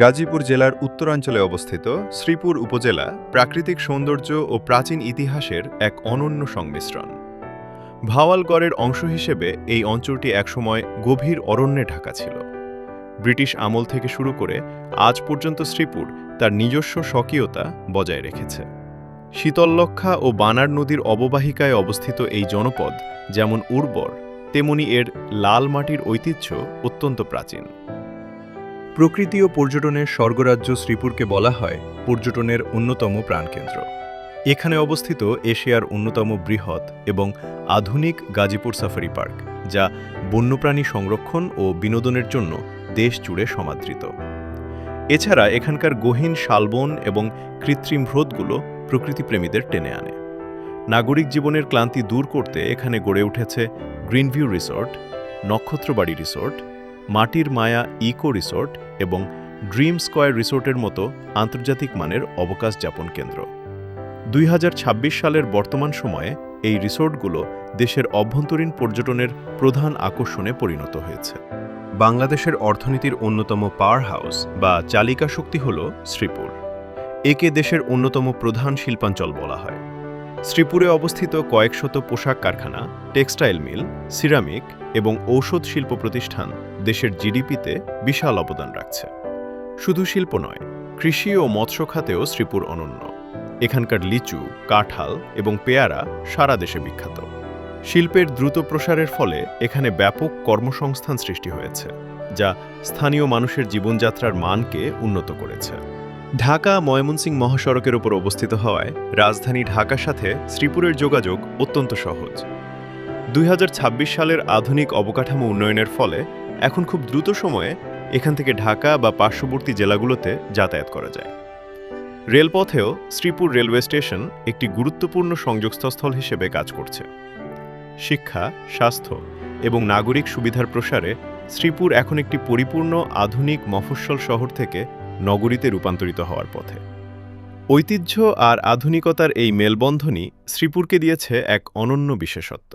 গাজীপুর জেলার উত্তরাঞ্চলে অবস্থিত শ্রীপুর উপজেলা প্রাকৃতিক সৌন্দর্য ও প্রাচীন ইতিহাসের এক অনন্য সংমিশ্রণ। ভাওয়ালগড়ের অংশ হিসেবে এই অঞ্চলটি একসময় গভীর অরণ্যে ঢাকা ছিল। ব্রিটিশ আমল থেকে শুরু করে আজ পর্যন্ত শ্রীপুর তার নিজস্ব স্বকীয়তা বজায় রেখেছে। শীতললক্ষা ও বানার নদীর অববাহিকায় অবস্থিত এই জনপদ যেমন উর্বর, তেমনি এর লাল মাটির ঐতিহ্য অত্যন্ত প্রাচীন। প্রকৃতি ও পর্যটনের স্বর্গরাজ্য শ্রীপুরকে বলা হয় পর্যটনের অন্যতম প্রাণকেন্দ্র। এখানে অবস্থিত এশিয়ার অন্যতম বৃহৎ এবং আধুনিক গাজীপুর সাফারি পার্ক, যা বন্যপ্রাণী সংরক্ষণ ও বিনোদনের জন্য দেশ জুড়ে সমাদৃত। এছাড়া এখানকার গহীন শালবন এবং কৃত্রিম হ্রদগুলো প্রকৃতিপ্রেমীদের টেনে আনে। নাগরিক জীবনের ক্লান্তি দূর করতে এখানে গড়ে উঠেছে Green View resort, Nakshatrabari resort Matir Maya eco resort এবং ড্রিম স্কয়ার রিসোর্টের মতো আন্তর্জাতিক মানের অবকাশ যাপন কেন্দ্র। দুই হাজার ছাব্বিশ সালের বর্তমান সময়ে এই রিসোর্টগুলো দেশের অভ্যন্তরীণ পর্যটনের প্রধান আকর্ষণে পরিণত হয়েছে। বাংলাদেশের অর্থনীতির অন্যতম পাওয়ার হাউস বা চালিকা শক্তি হল শ্রীপুর। একে দেশের অন্যতম প্রধান শিল্পাঞ্চল বলা হয়। শ্রীপুরে অবস্থিত কয়েকশত পোশাক কারখানা, টেক্সটাইল মিল, সিরামিক এবং ঔষধ শিল্প প্রতিষ্ঠান দেশের জিডিপিতে বিশাল অবদান রাখছে। শুধু শিল্প নয়, কৃষি ও মৎস্য খাতেও শ্রীপুর অনন্য। এখানকার লিচু, কাঁঠাল এবং পেয়ারা সারা দেশে বিখ্যাত। শিল্পের দ্রুত প্রসারের ফলে এখানে ব্যাপক কর্মসংস্থান সৃষ্টি হয়েছে, যা স্থানীয় মানুষের জীবনযাত্রার মানকে উন্নত করেছে। ঢাকা ময়মনসিংহ মহাসড়কের উপর অবস্থিত হওয়ায় রাজধানী ঢাকার সাথে শ্রীপুরের যোগাযোগ অত্যন্ত সহজ। দুই হাজার ছাব্বিশ সালের আধুনিক অবকাঠামো উন্নয়নের ফলে এখন খুব দ্রুত সময়ে এখান থেকে ঢাকা বা পার্শ্ববর্তী জেলাগুলোতে যাতায়াত করা যায়। রেলপথেও শ্রীপুর রেলওয়ে স্টেশন একটি গুরুত্বপূর্ণ সংযোগস্থল হিসেবে কাজ করছে। শিক্ষা, স্বাস্থ্য এবং নাগরিক সুবিধার প্রসারে শ্রীপুর এখন একটি পরিপূর্ণ আধুনিক মফস্বল শহর থেকে নগরীতে রূপান্তরিত হওয়ার পথে। ঐতিহ্য আর আধুনিকতার এই মেলবন্ধনই শ্রীপুরকে দিয়েছে এক অনন্য বিশেষত্ব।